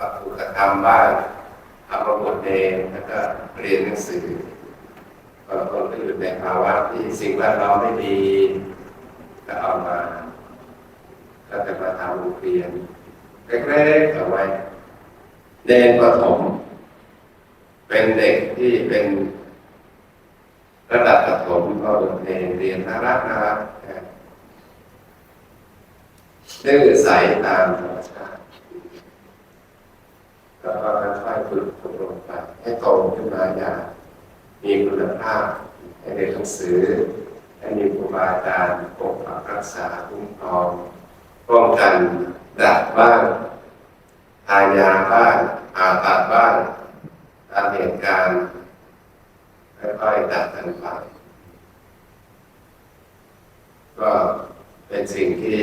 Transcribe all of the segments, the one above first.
ก็ถูกกระทำบ้างทำมาบทเองแล้วก็เรียนหนังสือบางคนก็อยู่ในภาวะที่สิ่งแวดล้อมไม่ดีก็เอามาก็จะมาทำโรงเรียนเล็กๆเอาไว้เด็กประถม เป็นเด็กที่เป็นระดับประถมก็บทเพลงเรียนน่ารักน่ารักนะดื้อใสตามธรรมชาติ แล้วก็ค่อยๆฝึกฝนลงไปให้โตขึ้นมาอย่างมีคุณภาพให้เรียนหนังสือให้มีครูบาอาจารย์ปกปักรักษาคุ้มครองป้องกันดับบ้างทายาบ้างผ่าตัดบ้างตามเหตุการณ์ค่อยๆดับกันไปก็เป็นสิ่งที่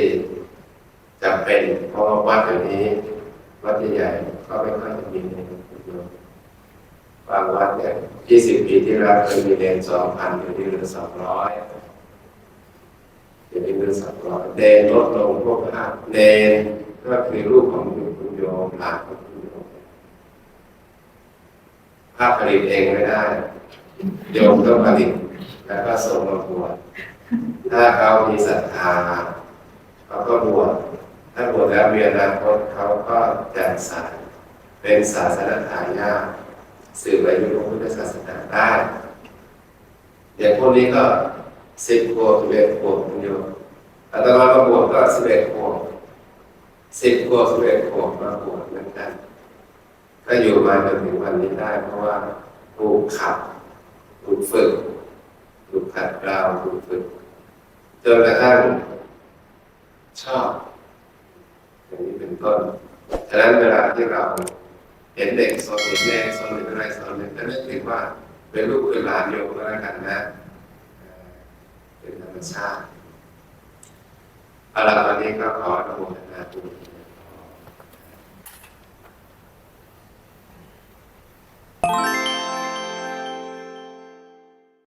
จำเป็นเพราะว่าวัดอย่างนี้ วัดใหญ่ๆก็ไม่ค่อยจะมีเนรโยมบางวัดเนี่ย20ปีที่แล้วเคยมีเนร2,000อยู่ที่เหลือ200อยู่ที่เหลือ200เนรลดลงพวกภาพเนรก็คือรูปของคุณโยมหลานของคุณโยมภาพผลิตเองไม่ได้ โยมต้องผลิต แล้วก็ส่งมาบวชถ้าเขามีศรัทธาเขาก็บวช ถ้าบวชแล้วมีอนาคตเขาก็แจ่มใสเป็นศาสนาทายาทสืบอายุพระพุทธศาสนาได้อย่างพวกนี้ก็สิบขวบสิบเอ็ดขวบคุณโยมอาตมามาบวชก็สิบเอ็ดขวบสิบขวบสิบเอ็ดขวบมาบวชเหมือนกันก็อยู่มาจนถึงวันนี้ได้ เพราะว่าถูกขับถูกฝึกถูกขัดเกลาถูกฝึกจนกระทั่งชอบ อย่างนี้เป็น ต้นฉะนั้นเวลาที่เราเห็นเด็กสอนเห็นแม่สอนหรืออะไรสอนเนี่ยก็นึกถึงว่าเป็นลูกเป็นหลานโยมแล้วกันนะ เป็นธรรมชาติอาละวันนี้ก็ขออนุโมทนาบุญ